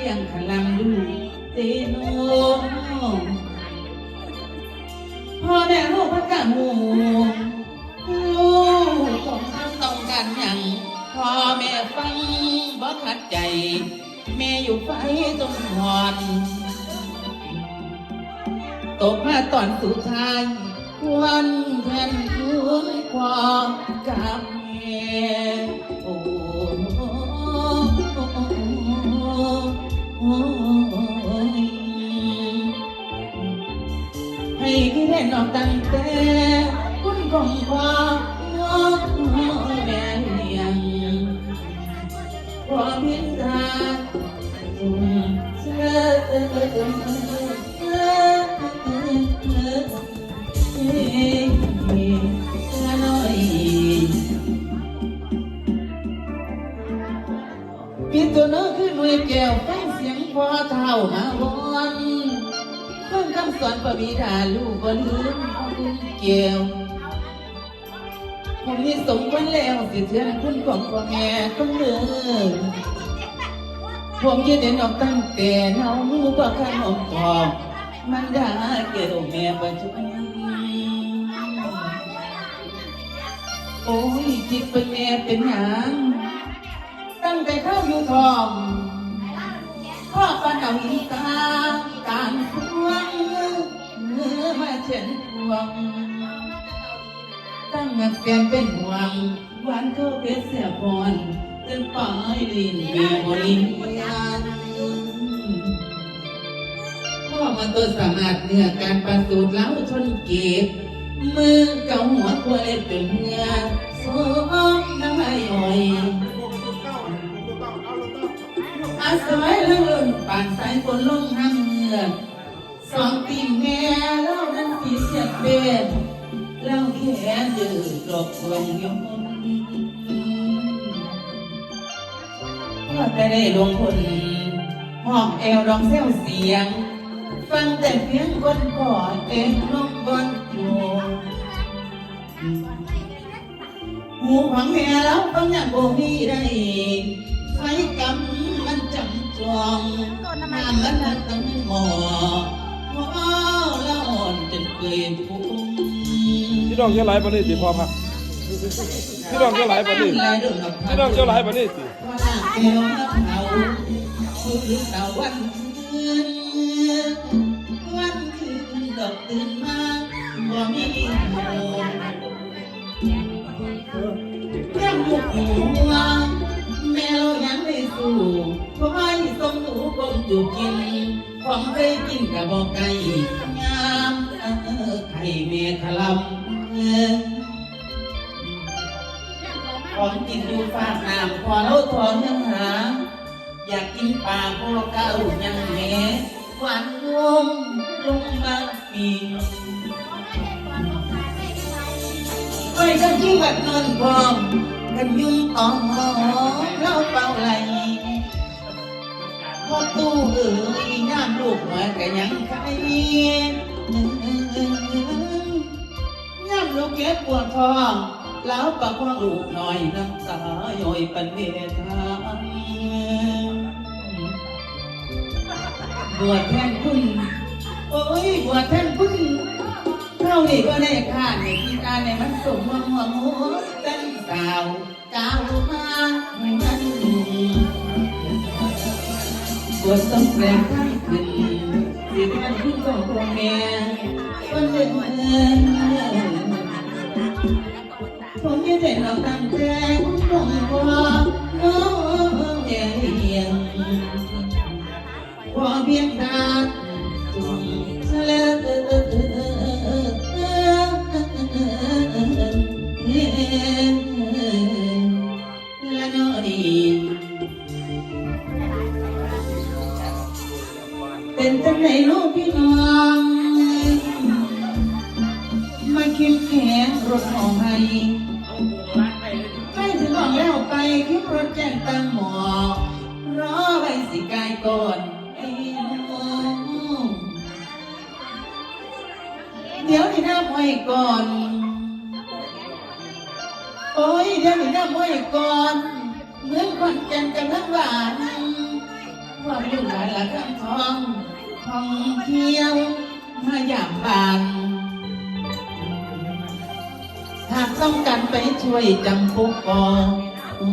ลี้ยงขลังลูกเตโนพ่อแม่ลูกพักกะหมูลูกของท่าต้องการยังพ่อแม่ฟังบ่ขัดใจ แม่อยู่ไฟจนหอนตกมาตอนสุดท้าย ควรแผ่นพื้นความกับ ให้ที่ได้นอกตั้งแต่คุณของความแม่เลี้ยงความเพียงทางพี่ตัวน้อขึ้นวยแก้วฟังเสียงพ่อเท่ามาวอนฟัง คำสอนพระบิดาลูกบ่ลืมพ่อคุณแก้วผมนี่สมควรแล้วสิเทือนคุณของพ่อแม่ต้องเดินผมยืนเด่นออกตั้งแต่เนาบ่ข้างอมกอมันได้เกี่ยวแม่ปัจจุบันโอ้ยจิตเป็นแม่เป็นหยังตั้งแต่เข้าอยู่ทองพ่อปันเอาอีตา เมื่อมาเช่นพวง ตั้งงักแกนเป็นห่วงหวานเข้าเพชรเสียพรจนปลายลิ้นมีบริยานพ่อมันตัวสามารถเนื้อการประสูติแล้วชนเก็บมือเกาหัวตัวเล็บเป็นเนื้อสมน้ำไม่อ่อยอาศัยแล้วลุ่นป่านสายฝนลงห้ำเมือกสองปีม ดื้อหลบลงยมก็จะได้ลงคนห้องแอวร้องเซลเสียง ฟังแต่เพียงคนก่อเองลงบนอยู่หูของแม่แล้วต้องอยังโบมีได้ไฟกำมันจำจองน้ำมันนักตั้งหมอหมอแล้วอ่อนจนเกยพุ่ง น้องเจ้าหลายปานนี้สิพ่อพักพี่น้องเจ้าหลายปานนี้พี่น้องเจ้าหลายปานนี้สิว่าเอวเขาคือเสาวันคืนวันคืนดอกตื่นมาบ่มีหมูเรื่องลูกหัวแมวยังไม่สู้ขอให้ส่งหนูคงจูบกินของเคยกินกับบอกไก่งามเออไข่เมียทะลำ เออของกินดูฝากน้ำพอเราทอนยังหา อยากกินปลาพวกเก้ายังแหหวานงมลงมาปีไว้กันที่วัดนอนพร้อมกันยุ่งต่องเราเป่าไหลพอตู้เอ๋ยย่ามลูกมาก็ยังใครย่ ลูกเก็บปวดท้องแล้วปากว่าลูกหน่อยน้ำตาย่อยปันเวทาบวชแท่นคุณโอ้ยบวชแท่นคุณเท่านี้ก็ได้ค่าในที่การในมันสมหัวหัวหัวตั้งสาวก้าวมาเหมือนกันบวชต้องแปลงทั้งคืนสิท่านคุณของพ่อแม่คนเดิน เห็นเราตั้งแต่ผมว่าน้องเลียงพอเพียงตาจุ่มแล้วละนอดีเป็นจังไหนลูกพี่น้องมาคิมแขนรถของให้ ตั้งหมอรอไว้สิกายก่อนไอ้น้องเดี๋ยวนี่น้ำไว้ก่อน โอ้ยเดี๋ยวนี่น้ำไว้ก่อนเหมือนคนแก่นกันทั้งหวานความอยู่หลายละทั้งทองทองเที่ยวมาอย่างบานหากต้องการไปช่วยจำพวกกอ โอ้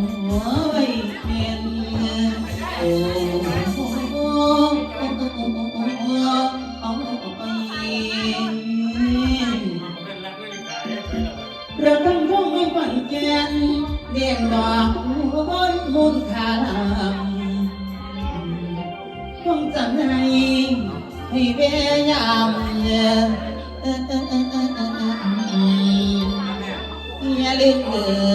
ยเมีต้อ้โอ้อ้โอ้โวักงร่องไม่อุ้ยบนมูลคงจำให้ให้เบียามอย่าลืมเออ